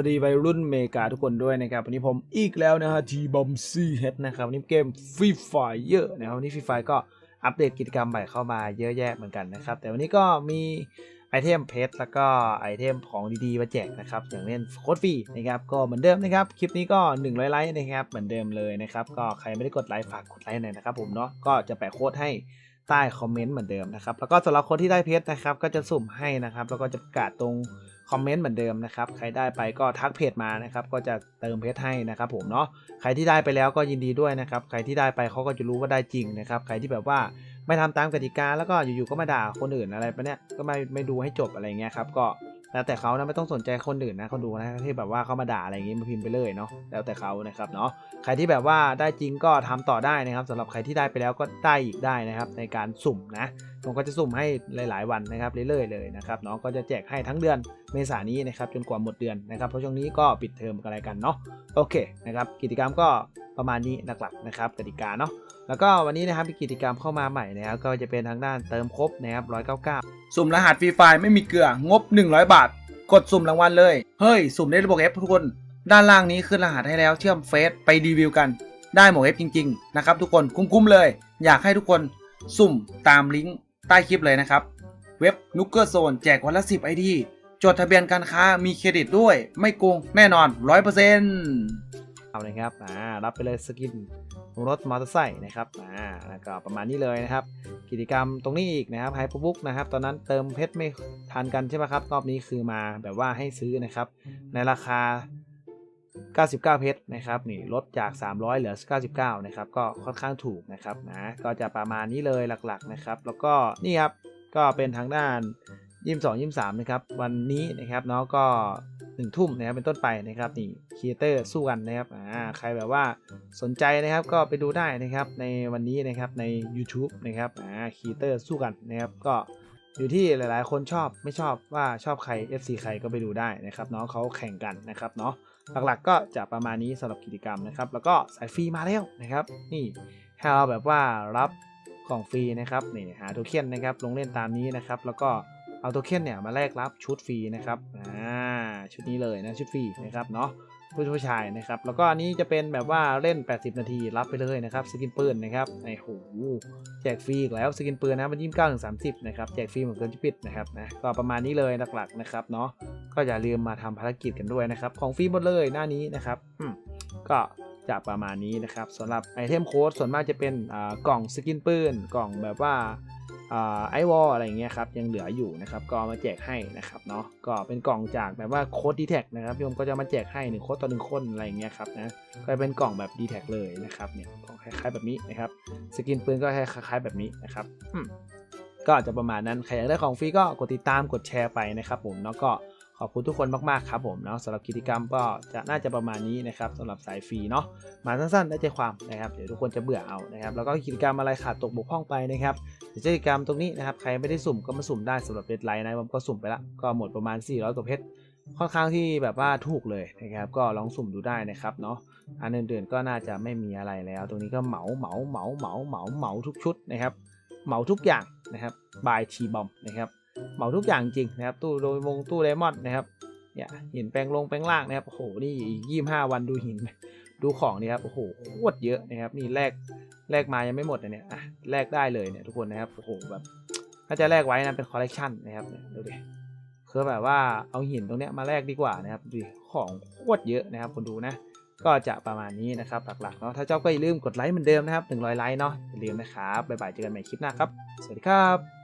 วัสดีวัยรุ่นเมกาทุกคนด้วยนะครับวันนี้ผมอีกแล้วนะฮะทีบอมซีเฮดนะครับวันนี้เกมฟรีไฟเยอะนะครับวันนี้ฟรีไฟก็อัปเดตกิจกรรมใหม่เข้ามาเยอะแยะเหมือนกันนะครับ แต่วันนี้ก็มีไอเทมเพชรแล้วก็ไอเทมของดีๆมาแจกนะครับ อย่างเช่นโค้ดฟรีนะครับก็เหมือนเดิมนะครับ คลิปนี้ก็100ไลค์นะครับเหมือนเดิมเลยนะครับ ก็ใครไม่ได้กดไลค์ฝากกดไลค์หน่อยนะครับผมเนาะก็จะแปะโค้ดให้ใต้คอมเมนต์เหมือนเดิมนะครับแล้วก็สำหรับคนที่ได้เพชรนะครับก็จะสุ่มให้นะครับแล้วก็จะประกาศตรง คอมเมนต์เหมือนเดิมนะครับ ใครได้ไปก็ทักเพจมานะครับ ก็จะเติมเพชรให้นะครับผมเนาะ ใครที่ได้ไปแล้วก็ยินดีด้วยนะครับ ใครที่ได้ไปเขาก็จะรู้ว่าได้จริงนะครับ ใครที่แบบว่าไม่ทำตามกติกาแล้วก็อยู่ๆก็มาด่าคนอื่นอะไรไปเนี่ย ก็ไม่ไม่ดูให้จบอะไรเงี้ยครับ ก็แล้วแต่เขานะไม่ต้องสนใจคนอื่นนะคนดูนะที่แบบว่าเขามาด่าอะไรอย่างงี้มาพิมพ์ไปเลยเนาะแล้วแต่เขานะครับเนาะใครที่แบบว่าได้จริงก็ทำต่อได้นะครับสำหรับใครที่ได้ไปแล้วก็ได้อีกได้นะครับ ในการสุ่มนะ ผมก็จะสุ่มให้หลาย ๆ วันนะครับเรื่อยๆเลยนะครับเนาะก็จะแจกให้ทั้งเดือนเมษานี้นะครับจนกว่าหมดเดือนนะครับเพราะช่วงนี้ก็ปิดเทอมกันอะไรกันเนาะโอเคนะครับกิจกรรมก็ประมาณนี้หลักๆนะครับกติกาเนาะแล้วก็วันนี้นะครับมีกิจกรรมเข้ามาใหม่นะครับก็จะเป็นทางด้านเติมครบนะครับ199 สุ่มรหัสฟรีไฟไม่มีเกลืองบ 100 บาท กดสุ่มรางวัลเลยเฮ้ยสุ่มได้ระบบ F ทุกคนด้านล่างนี้ขึ้นรหัสให้แล้วเชื่อมเฟซไปรีวิวกันได้หมวก F จริง ๆ นะครับทุกคนคุ้มๆเลย อยากให้ทุกคนสุ่มตามลิงก์ ใต้คลิปเลยนะครับ เว็บนุกเกอร์โซนแจกวันละ 10 ID จดทะเบียนการค้ามีเครดิตด้วย ไม่โกงแน่นอน 100%เอาเลยครับอ่ารับไปเลยสกินรถมอเตอร์ไซค์นะครับอ่าแล้วก็ประมาณนี้เลยนะครับ กิจกรรมตรงนี้อีกนะครับไฮเปอร์บุ๊กนะครับ ตอนนั้นเติมเพชรไม่ทันกันใช่ไหมครับ รอบนี้คือมาแบบว่าให้ซื้อนะครับ ในราคา 99 เพชรนะครับนี่ลดจาก 300 เหลือ 99 นะครับ ก็ค่อนข้างถูกนะครับนะก็จะประมาณนี้เลยหลักๆนะครับ แล้วก็นี่ครับก็เป็นทางด้านยี่สองยี่สามนะครับวันนี้นะครับเนาะก็หนึ่งทุ่มนะครับเป็นต้นไปนะครับนี่ครีเอเตอร์สู้กันนะครับอ่าใครแบบว่าสนใจนะครับก็ไปดูได้นะครับในวันนี้นะครับใน YouTube นะครับอ่าครีเอเตอร์สู้กันนะครับก็อยู่ที่หลายๆ คนชอบไม่ชอบว่าชอบใคร FC ใครก็ไปดูได้นะครับเนาะเขาแข่งกันนะครับเนาะ หลักๆก็จะประมาณนี้สำหรับกิจกรรมนะครับ แล้วก็สายฟรีมาแล้วนะครับ นี่ให้เราแบบว่ารับของฟรีนะครับนี่หาโทเค็นนะครับ ลงเล่นตามนี้นะครับ แล้วก็เอาโทเค็นเนี่ยมาแลกรับชุดฟรีนะครับอ่าชุดนี้เลยนะชุดฟรีนะครับเนาะผู้ผู้ชายนะครับ แล้วก็อันนี้จะเป็นแบบว่าเล่น 80 นาทีรับไปเลยนะครับสกินปืนนะครับไอ้โหแจกฟรีอีกแล้วสกินปืนนะมันยี่สิบเก้าถึงสามสิบนะครับแจกฟรีเหมือนเกินจะปิดนะครับนะก็ประมาณนี้เลยหลักๆนะครับเนาะ ก็อย่าลืมมาทำภารกิจกันด้วยนะครับ ของฟรีหมดเลยหน้านี้นะครับก็จะประมาณนี้นะครับสำหรับไอเทมโค้ดส่วนมากจะเป็นกล่องสกินปืนกล่องแบบว่าไอวอลอะไรเงี้ยครับยังเหลืออยู่นะครับก็มาแจกให้นะครับเนาะก็เป็นกล่องจากแบบว่าโค้ดดีแท็นะครับพี่ผมก็จะมาแจกให้หนึ่งโค้ดต่อหนึ่งคนอะไรเงี้ยครับนะก็เป็นกล่องแบบดีแท็เลยนะครับเนี่ยของคล้ายๆแบบนี้นะครับสกินปืนก็คล้ายๆแบบนี้นะครับก็จจะประมาณนั้นใครอยากได้ของฟรีก็กดติดตามกดแชร์ไปนะครับผมแล้วก็ ขอบคุณทุกคนมากๆครับผมเนาะสำหรับกิจกรรมก็จะน่าจะประมาณนี้นะครับสำหรับสายฟรีเนาะมาสั้นๆได้ใจความนะครับเดี๋ยวทุกคนจะเบื่อเอานะครับแล้วก็กิจกรรมอะไรขาดตกบกพร่องไปนะครับเดี๋ยวกิจกรรมตรงนี้นะครับใครไม่ได้สุ่มก็มาสุ่มได้สำหรับเดดไลน์นะผมก็สุ่มไปละก็หมดประมาณ 400กว่าเพชรค่อนข้างที่แบบว่าถูกเลยนะครับก็ลองสุ่มดูได้นะครับเนาะอันอื่นๆก็น่าจะไม่มีอะไรแล้ว ตรงนี้ก็เหมาเหมาเหมาเหมาเหมาเหมาทุกชุดนะครับเหมาทุกอย่างนะครับบายทีบอมนะครับ เหมาทุกอย่างจริงนะครับ ตู้โดยวงตู้เลมอนนะครับเนี่ยหินแปลงลงแปลงล่างนะครับโอ้โหนี่ยี่ห้าวันดูหินดูของนี่ครับโอ้โหโคตรเยอะนะครับ นี่แลกแลกมายังไม่หมดนะเนี่ยอะแลกได้เลยเนี่ยทุกคนนะครับโอ้โหแบบถ้าจะแลกไว้นะเป็นคอลเลกชันนะครับดูดิคือแบบว่าเอาหินตรงเนี้ยมาแลกดีกว่านะครับดูของโคตรเยอะนะครับคนดูนะ ก็จะประมาณนี้นะครับหลักๆเนาะถ้าชอบก็อย่าลืมกดไลค์เหมือนเดิมนะครับ100ไลค์เนาะอย่าลืมนะครับบ๊ายบายเจอกันใหม่คลิปหน้าครับ สวัสดีครับ